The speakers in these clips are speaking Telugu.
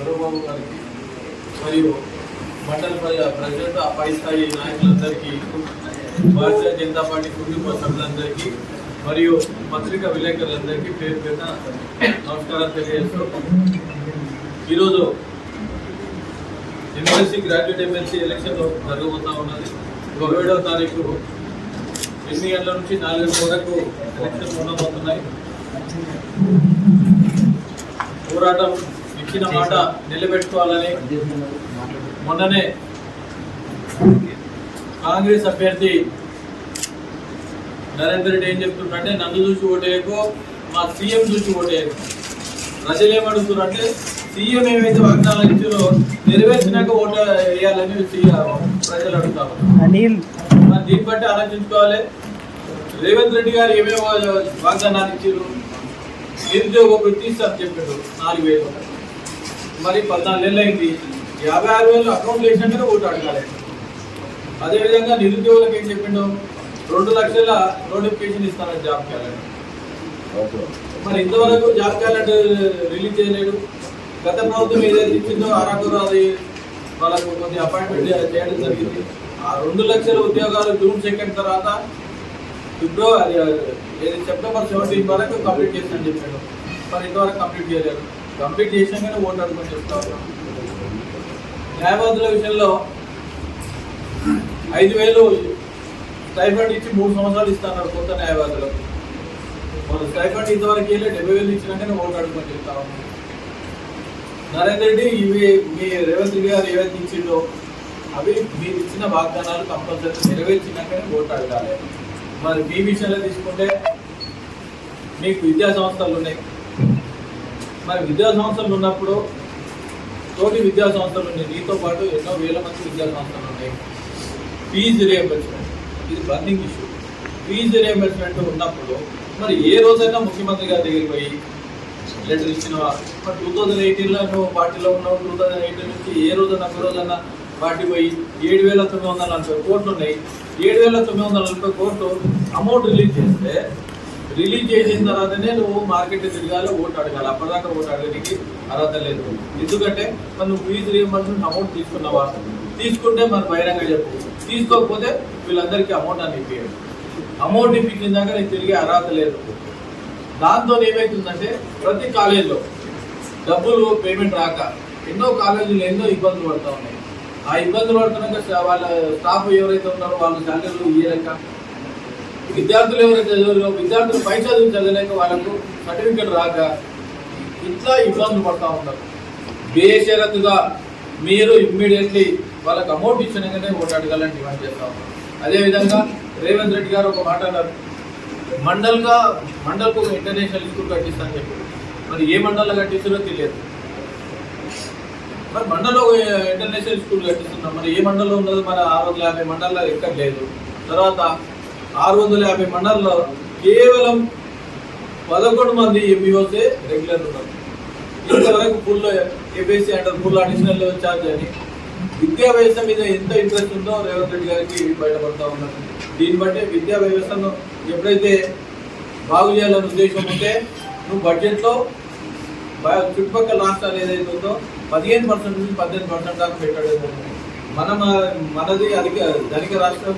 చంద్రబాబు గారికి మరియు మండల ప్ర- ప్రెసిడెంట్ ఆ పై స్థాయి నాయకులందరికీ భారతీయ జనతా పార్టీ కుటుంబ సభ్యులందరికీ మరియు పత్రికా విలేకరులందరికీ పేరు పేరున నమస్కారం తెలియజేస్తూ ఈరోజు ఎమ్మెల్సీ గ్రాడ్యుయేట్ ఎమ్మెల్సీ ఎలక్షన్లో జరగబోతూ ఉన్నది. ఇరవై తారీఖు ఎన్ని గంటల నుంచి నాలుగు వరకు ఎలక్షన్లు ఉండబోతున్నాయి. పోరాటం ఇచ్చిన మాట నిలబెట్టుకోవాలని మొన్ననే కాంగ్రెస్ అభ్యర్థి నరేందర్ రెడ్డి ఏం చెప్తున్నారంటే నన్ను చూసి ఓటేయకు మా సీఎం చూసి ఓటేయకు. ప్రజలు ఏమడుగుతున్నారంటే సీఎం ఏమైతే వాగ్దానాలు ఇచ్చారో నెరవేర్చినాక ఓటు వేయాలని ప్రజలు అడుగుతారు మరి దీన్ని బట్టి ఆలోచించుకోవాలి. రేవంత్ రెడ్డి గారు ఏమేమో వాగ్దానాలు ఇచ్చారు? నిరుద్యోగ వృత్తి ఇస్తారు చెప్పాడు. నాలుగు వేలు. మరి పద్నాలుగు నెలలు అయింది. యాభై ఆరు వేలు అకౌంట్ వేసినట్టుగా ఓటు అడగాలి. అదేవిధంగా నిరుద్యోగులకు ఏం చెప్పిండు? రెండు లక్షల నోటిఫికేషన్ ఇస్తానని జాబ్ క్యాలెండర్ మరి ఇంతవరకు జాబ్ క్యాలెండర్ రిలీజ్ చేయలేడు గత ప్రభుత్వం ఏదైతే ఇచ్చిందో అరకు అది వాళ్ళకు కొన్ని అపాయింట్మెంట్ చేయడం జరిగింది. ఆ రెండు లక్షల ఉద్యోగాలు జూన్ సెకండ్ తర్వాత ఫిబ్రవరి ఏది సెప్టెంబర్ సెవెంటీన్ వరకు కంప్లీట్ చేస్తానని చెప్పాడు. మరి ఇంతవరకు కంప్లీట్ చేయలేదు. కంప్లీట్ చేసినాకనే ఓటు అనుకుని చెప్తా న్యాయవాదుల విషయంలో ఐదు వేలు స్టైఫండ్ ఇచ్చి మూడు సంవత్సరాలు ఇస్తాన్నారు కొత్త న్యాయవాదులకు వాళ్ళు స్టైఫండ్ ఇంతవరకు వెళ్ళి డెబ్బై వేలు ఇచ్చినాకనే ఓటు అడుగుని చెప్తా నరేంద్ర రెడ్డి ఇవి మీ రేవంత్ రెడ్డి గారు ఏవైతే ఇచ్చిందో అవి మీరు ఇచ్చిన వాగ్దానాలు కంపల్సరీ నెరవేర్చినాకనే ఓటు అడగాలి. మరి మీ విషయంలో తీసుకుంటే మీకు విద్యా సంస్థలు ఉన్నాయి. మరి విద్యా సంస్థలు ఉన్నప్పుడు తోటి విద్యా సంస్థలు ఉన్నాయి. నీతో పాటు ఎన్నో వేల మంది విద్యా సంస్థలు ఉన్నాయి. Fee reimbursement. ఇది బర్నింగ్ ఇష్యూ. ఫీజు రియంబర్స్మెంట్ ఉన్నప్పుడు మరి ఏ రోజైనా ముఖ్యమంత్రి గారి దగ్గరికి పోయి లెటర్ ఇచ్చినవా? మరి టూ థౌజండ్ ఎయిటీన్లో నువ్వు పార్టీలో ఉన్నావు. టూ థౌజండ్ ఎయిటీన్ నుంచి ఏ రోజున ఒక రోజన్నా పార్టీ పోయి ఏడు వేల తొమ్మిది వందల నలభై కోట్లు ఉన్నాయి. ఏడు వేల తొమ్మిది వందల నలభై కోట్లు అమౌంట్ రిలీజ్ చేస్తే రిలీజ్ చేసిన తర్వాతనే నువ్వు మార్కెట్ తిరగాలి ఓటు అడగాలి. అప్పటిదాకా ఓటు అడగడానికి అర్హత లేదు. ఎందుకంటే మరి నువ్వు ఫీజు రియంబర్స్మెంట్ అమౌంట్ తీసుకున్నావా? తీసుకుంటే మరి బహిరంగ చెప్పు. తీసుకోకపోతే వీళ్ళందరికీ అమౌంట్ అని ఇప్పించండి అమౌంట్ ఇప్పించిన దాకా నీకు తిరిగే అర్హత లేదు. దాంతో ఏమవుతుందంటే ప్రతి కాలేజీలో డబ్బులు పేమెంట్ రాక ఎన్నో కాలేజీలు ఎన్నో ఇబ్బందులు పడుతూ ఉన్నాయి ఆ ఇబ్బందులు పడుతున్నాక వాళ్ళ స్టాఫ్ ఎవరైతే ఉన్నారో వాళ్ళ శాలరీలు ఇయ్యలేక విద్యార్థులు ఎవరైతే చదివారో విద్యార్థులు పై చదువు చదవలేక వాళ్ళకు సర్టిఫికెట్ రాక ఇట్లా ఇబ్బందులు పడుతూ ఉంటారు బేషరతుగా మీరు ఇమ్మీడియట్లీ వాళ్ళకి అమౌంట్ ఇచ్చినాకనే ఓటు అడగాలని డిమాండ్ చేస్తూ అదేవిధంగా రేవంత్ రెడ్డి గారు ఒక మాట అన్నారు. మండల్గా మండల్కు ఒక ఇంటర్నేషనల్ స్కూల్ కట్టిస్తానని చెప్పారు. మరి ఏ మండల్లో కట్టిస్తారో తెలియదు. మరి మండలంలో ఒక ఇంటర్నేషనల్ స్కూల్ కట్టిస్తున్నాం. మరి ఏ మండలం ఉన్నది? మన ఆరు వందల యాభై మండలాలు ఎక్కడ లేదు. తర్వాత ఆరు వందల యాభై మండల్లో కేవలం పదకొండు మంది ఎంబీఓసే రెగ్యులర్ ఉన్నారు. ఇంతవరకు ఫుల్లో ఏపీసీ అంటారు ఫుల్ అడిషనల్ ఛార్జ్ అని. విద్యా వ్యవస్థ మీద ఎంత ఇంట్రెస్ట్ ఉందో రేవంత్ రెడ్డి గారికి బయటపడతా ఉన్నారు. దీన్ని బట్టి విద్యా వ్యవస్థను ఎప్పుడైతే బాగు చేయాలనే ఉద్దేశం ఉంటే నువ్వు బడ్జెట్లో చుట్టుపక్కల రాష్ట్రాలు ఏదైతే ఉందో పదిహేను పర్సెంట్ నుంచి పద్దెనిమిది పర్సెంట్ దాకా పెట్టడం మన మనది అధిక ధనిక రాష్ట్రం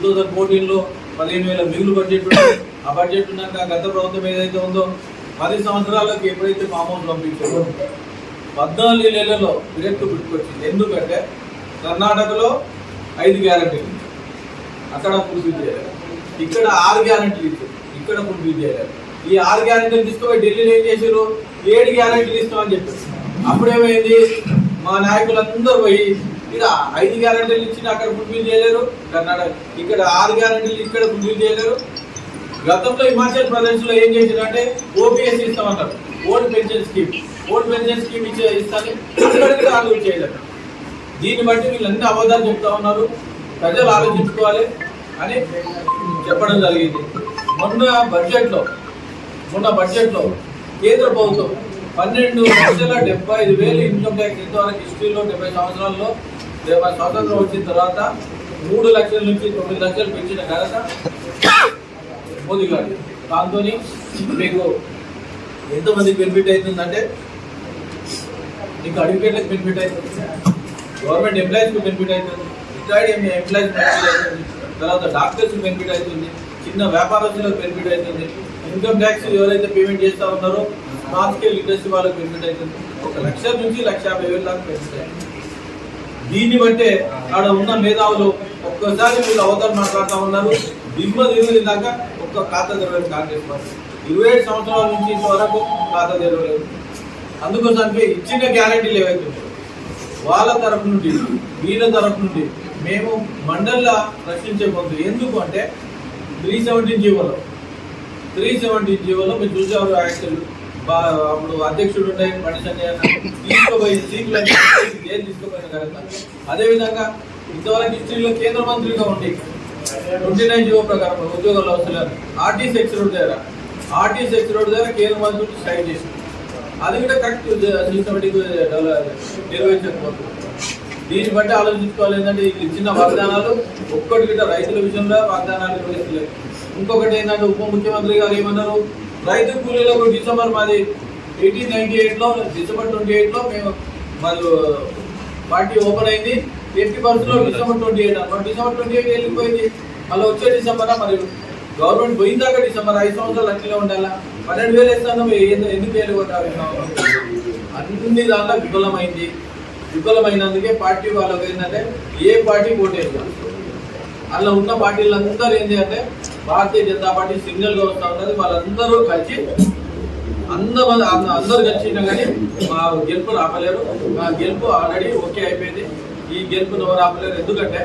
టూ థౌజండ్ ఫోర్టీన్లో పదిహేను వేల మిగులు బడ్జెట్ ఉంది. ఆ బడ్జెట్ ఉన్నాక గత ప్రభుత్వం ఏదైతే ఉందో పది సంవత్సరాలకు ఎప్పుడైతే మామూలు పంపించారో పద్నాలుగు నెలల్లో విరక్తి పుట్టుకొచ్చింది ఎందుకంటే కర్ణాటకలో ఐదు గ్యారంటీలు అక్కడ ఫుల్ఫిల్ చేయలేదు. ఇక్కడ ఆరు గ్యారంటీలు ఇచ్చారు. ఇక్కడ ఫుల్ఫిల్ చేయలేదు. ఈ ఆరు గ్యారంటీలు తీసుకుపోయి ఢిల్లీలో ఏం చేశారు? ఏడు గ్యారంటీలు ఇస్తామని చెప్పారు. అప్పుడేమైంది? మా నాయకులందరూ పోయి ఇక్కడ ఐదు గ్యారంటీలు ఇచ్చిన అక్కడ ఫుల్ఫిల్ చేయలేరు. కర్ణాటక ఇక్కడ ఆరు గ్యారంటీలు ఇక్కడ ఫుల్ఫిల్ చేయలేరు. గతంలో హిమాచల్ ప్రదేశ్లో ఏం చేసిందంటే ఓపీఎస్ ఇస్తామన్నారు old pension scheme. Old pension scheme ఇచ్చే ఇస్తాను ఇక్కడికి ఆలోచన చేయలేదు దీన్ని బట్టి వీళ్ళన్ని అబద్ధాలు చెప్తా ఉన్నారు. ప్రజలు ఆలోచించుకోవాలి అని చెప్పడం జరిగింది. మొన్న బడ్జెట్లో మొన్న బడ్జెట్లో కేంద్ర ప్రభుత్వం పన్నెండు లక్షల డెబ్బై ఐదు వేలు ఇన్కమ్ ట్యాక్స్ ఇంతవరకు హిస్టరీలో డెబ్బై సంవత్సరాల్లో డెబ్బై స్వాతంత్రం వచ్చిన తర్వాత మూడు లక్షల నుంచి తొమ్మిది లక్షలు పెంచిన ఘనత మోదీ గారు. దాంతో మీకు ఎంతమంది బెనిఫిట్ అవుతుందంటే మీకు అడ్వకేట్లకు బెనిఫిట్ అవుతుంది. గవర్నమెంట్ ఎంప్లాయీస్కి బెనిఫిట్ అవుతుంది. రిటైర్డ్ ఎంప్లాయీస్ బెనిఫిట్ అవుతుంది. తర్వాత డాక్టర్స్ బెనిఫిట్ అవుతుంది. చిన్న వ్యాపారస్తులకు బెనిఫిట్ అవుతుంది. ఇన్కమ్ ట్యాక్స్ ఎవరైతే పేమెంట్ చేస్తూ ఉన్నారో స్మాల్ స్కేల్ ఇండస్ట్రీ వాళ్ళకి బెనిఫిట్ అవుతుంది. ఒక లక్ష నుంచి లక్ష యాభై వేల దాకా బెనిఫిట్ అవుతుంది. దీన్ని బట్టే ఆడ ఉన్న మేధావులు ఒక్కసారి వీళ్ళు అవతల మాట్లాడుతూ ఉన్నారు. దిగువ దిగువ దాకా ఒక్క ఖాతా తెరవలేదు కాంగ్రెస్ పార్టీ. ఇరవై ఏడు సంవత్సరాల నుంచి వరకు ఖాతా తెరవలేదు. అందుకోసానికి ఇచ్చిన గ్యారంటీలు ఏవైతే వాళ్ళ తరఫు నుండి వీళ్ళ తరపు నుండి మేము మండల్లా రక్షించే పొందు ఎందుకు అంటే త్రీ సెవెంటీన్ జీవోలో త్రీ సెవెంటీన్ జీవోలో మీరు చూసేవారు యాక్చువల్ అప్పుడు అధ్యక్షుడు ఉండే మనిషి సంజయ్ తీసుకుపోయి సీట్లు ఏం తీసుకుపోయిన కదా అదేవిధంగా ఇంతవరకు హిస్టరీలో కేంద్ర మంత్రిగా ఉండి ట్వంటీ నైన్ జీవో ప్రకారం ఉద్యోగాలు అవసరం ఆర్టీ ఎక్స్ రోడ్ దగ్గర. ఆర్టీ ఎక్స్ రోడ్ దగ్గర కేంద్ర మంత్రులు స్ట్రైక్ చేసింది అది కూడా కరెక్ట్ సిస్టమేటిక్ నిర్వహించకపోతుంది దీన్ని బట్టి ఆలోచించుకోవాలి ఏంటంటే వీళ్ళు ఇచ్చిన వాగ్దానాలు ఒక్కటి గిట్ట రైతుల విషయంలో వాగ్దానాలు నిర్వహిస్తలేదు ఇంకొకటి ఏంటంటే ఉప ముఖ్యమంత్రి గారు ఏమన్నారు? రైతు కూలీలకు డిసెంబర్ మాది ఎయిటీన్ నైన్టీ ఎయిట్లో డిసెంబర్ ట్వంటీ ఎయిట్లో మేము మరి పార్టీ ఓపెన్ అయింది. ఎయిటీ పర్సెంట్లో డిసెంబర్ ట్వంటీ ఎయిట్ అన్నమాట. డిసెంబర్ ట్వంటీ ఎయిట్ వెళ్ళిపోయింది. మళ్ళీ వచ్చే డిసెంబర్ మరి గవర్నమెంట్ పోయిందాక డిసెంబర్ ఐదు సంవత్సరాలు అట్లే ఉండాలా? పన్నెండు వేలు ఇస్తాను ఎందుకు వేలు కొట్టాలి? అన్ని దాంట్లో విఫలమైంది. విఫలమైనందుకే పార్టీ వాళ్ళకి ఏంటంటే ఏ పార్టీ ఓటేస్తారు అలా ఉన్న పార్టీలందరూ ఏంటి అంటే భారతీయ జనతా పార్టీ సింగిల్గా వస్తా ఉన్నది వాళ్ళందరూ కలిసి అందరూ అందరూ కలిసినా కానీ మా గెలుపు ఆపలేరు మా గెలుపు ఆల్రెడీ ఓకే అయిపోయింది. ఈ గెలుపును ఎవరు ఆపలేరు? ఎందుకంటే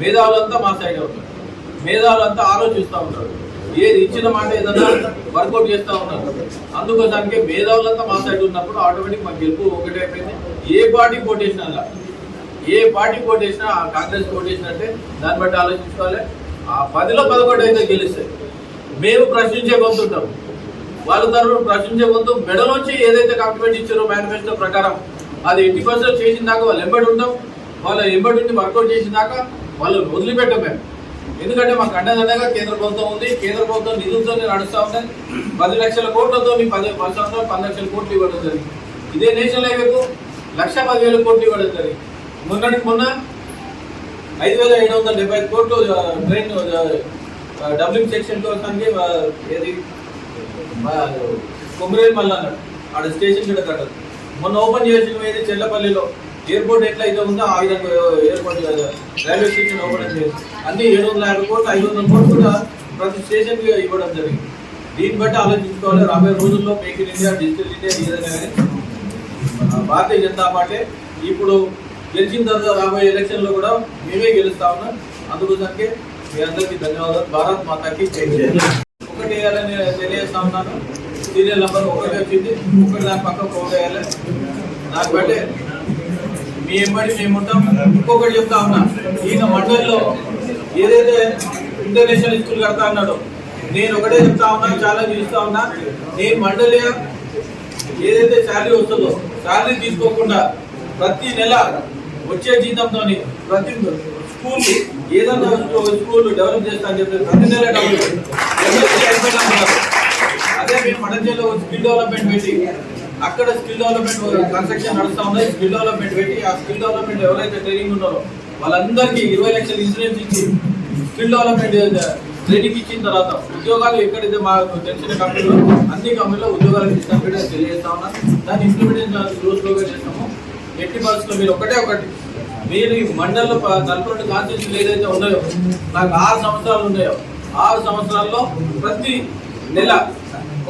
మేధావులంతా మా సైడ్ ఉంటారు. మేధావులంతా ఆలోచిస్తూ ఉంటారు. ఏది ఇచ్చిన మాట ఏదన్నా వర్కౌట్ చేస్తూ ఉన్నారు అందుకోసానికి మేధావులంతా మా సైడ్ ఉన్నప్పుడు ఆటోమేటిక్ మా గెలుపు ఒకటే అయిపోయింది. ఏ పార్టీ కోటేసినా అలా ఏ పార్టీ కోటేసినా ఆ కాంగ్రెస్ కోటేసినట్టే దాన్ని బట్టి ఆలోచించుకోవాలి. ఆ పదిలో పదకొండు అయితే గెలుస్తాయి. మేము ప్రశ్నించే పొందుతాం వాళ్ళ తరఫున ప్రశ్నించే పొందు మెడలోంచి ఏదైతే కంప్లైంట్ ఇచ్చారో మేనిఫెస్టో ప్రకారం అది ఎయిటీ పర్సెంట్ చేసిన దాకా వాళ్ళు ఎంబడి ఉంటాం. వాళ్ళ ఎంబడి ఉండి వర్కౌట్ చేసిన దాకా వాళ్ళు వదిలిపెట్టాం మేము. ఎందుకంటే మాకు అండదండగా కేంద్ర ప్రభుత్వం ఉంది. కేంద్ర ప్రభుత్వం నిధులతో నడుస్తూ ఉన్నాయి పది లక్షల కోట్లతో పది పది సంవత్సరాలు పది లక్షల కోట్లు ఇవ్వడం జరిగింది. ఇదే నేషనల్ హైవేకు లక్ష పదివేల కోట్లు ఇవ్వడం జరిగింది. మొన్నటికి మొన్న ఐదు వేల ఏడు వందల డెబ్బై ఐదు కోట్లు ట్రైన్ డబ్లింగ్ సెక్షన్ కోసానికి ఏది? కొమ్మరేలు మళ్ళీ అన్నాడు ఆడ స్టేషన్ కూడా కట్టదు మొన్న ఓపెన్ చేసిన ఏది? చెల్లపల్లిలో. ఎయిర్పోర్ట్ ఎట్లా అయితే ఉందో ఆ విధంగా ఎయిర్పోర్ట్ రైల్వే స్టేషన్ ఓపెన్ చేసి. అన్ని ఏడు వందల యాభై కోట్లు ఐదు వందల కోట్లు కూడా ప్రతి స్టేషన్కి ఇవ్వడం జరిగింది. దీన్ని బట్టి ఆలోచించుకోవాలి. రాబోయే రోజుల్లో make in India digital India ఏదైనా కానీ భారతీయ జనతా పార్టీ ఇప్పుడు గెలిచిన తర్వాత రాబోయే ఎలక్షన్లో కూడా మేమే గెలుస్తా ఉన్నాం. అందుకోసానికి మీ అందరికీ ధన్యవాదాలు. భారత్ మాతాకి ఒకటి వేయాలని తెలియజేస్తా ఉన్నాను. సీరియల్ నెంబర్ ఒకటి వచ్చింది. ఒకటి దాని పక్కన ఒకటి వేయాలి దాన్ని బట్టి మీ ఎంబడి మేము ఉంటాం. ఇంకొకటి చెప్తా ఉన్నా ఈయన మండలిలో ఏదైతే ఇంటర్నేషనల్ స్కూల్ కడతా అన్నాడో నేను ఒకటే చెప్తా ఉన్నా చాలా చూస్తా ఉన్నా. నేను మండలి ఏదైతే శాలరీ వస్తుందో శాలరీ తీసుకోకుండా ప్రతి నెల వచ్చే జీతంతో ప్రతి స్కూల్ ఏదన్నా స్కూల్ డెవలప్ చేస్తా అని చెప్పి ప్రతి నెల డెవలప్ అదే మేము మడచేలో స్కిల్ డెవలప్మెంట్ పెట్టి అక్కడ స్కిల్ డెవలప్మెంట్ కన్స్ట్రక్షన్ నడుస్తూ ఉన్నది స్కిల్ డెవలప్మెంట్ పెట్టి ఆ స్కిల్ డెవలప్మెంట్ ఎవరైతే ట్రైనింగ్ ఉన్నారో వాళ్ళందరికీ ఇరవై లక్షల ఇన్సూరెన్స్ ఇచ్చి స్కిల్ డెవలప్మెంట్ ట్రైనింగ్ ఇచ్చిన తర్వాత ఉద్యోగాలు ఎక్కడైతే మాకు తెలిసిన కంపెనీలో అన్ని కంపెనీలో ఉద్యోగాలు ఇస్తాం తెలియజేస్తా ఉన్నా. దాన్ని ఇంప్లిమెంటేషన్ స్లో చేస్తాము. ఎట్టి పరిస్థితుల్లో మీరు ఒకటే ఒకటి. మీరు ఈ మండలంలో నలభై రెండు కాన్స్టిట్యూన్సీలు ఏదైతే ఉన్నాయో నాకు ఆరు సంవత్సరాలు ఉన్నాయో ఆరు సంవత్సరాల్లో ప్రతి నెల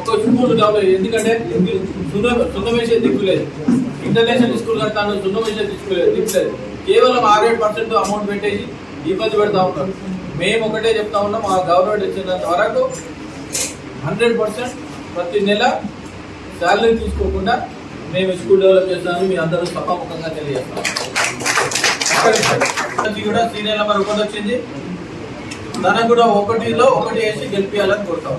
ఒక స్కూల్ డెవలప్ ఎందుకంటే సున్న సున్నం దిక్కు లేదు. ఇంటర్నేషనల్ స్కూల్ కడతాను సున్నం దిక్కులేదు దిక్కు లేదు దిక్కు లేదు. కేవలం ఆరేడు పర్సెంట్ అమౌంట్ పెట్టేసి ఇబ్బంది పెడతా ఉంటారు మేము ఒకటే చెప్తా ఉన్నాం మా గవర్నమెంట్ ఇచ్చినంత వరకు హండ్రెడ్ పర్సెంట్ ప్రతి నెల శాలరీ తీసుకోకుండా మేము స్కూల్ డెవలప్ చేస్తాము మీ అందరూ సభాముఖంగా తెలియజేస్తాం కూడా సీనియర్ నెంబర్ ఒకటి వచ్చింది. తనకు కూడా ఒకటిలో ఒకటి వేసి గెలిపించాలని కోరుతాం.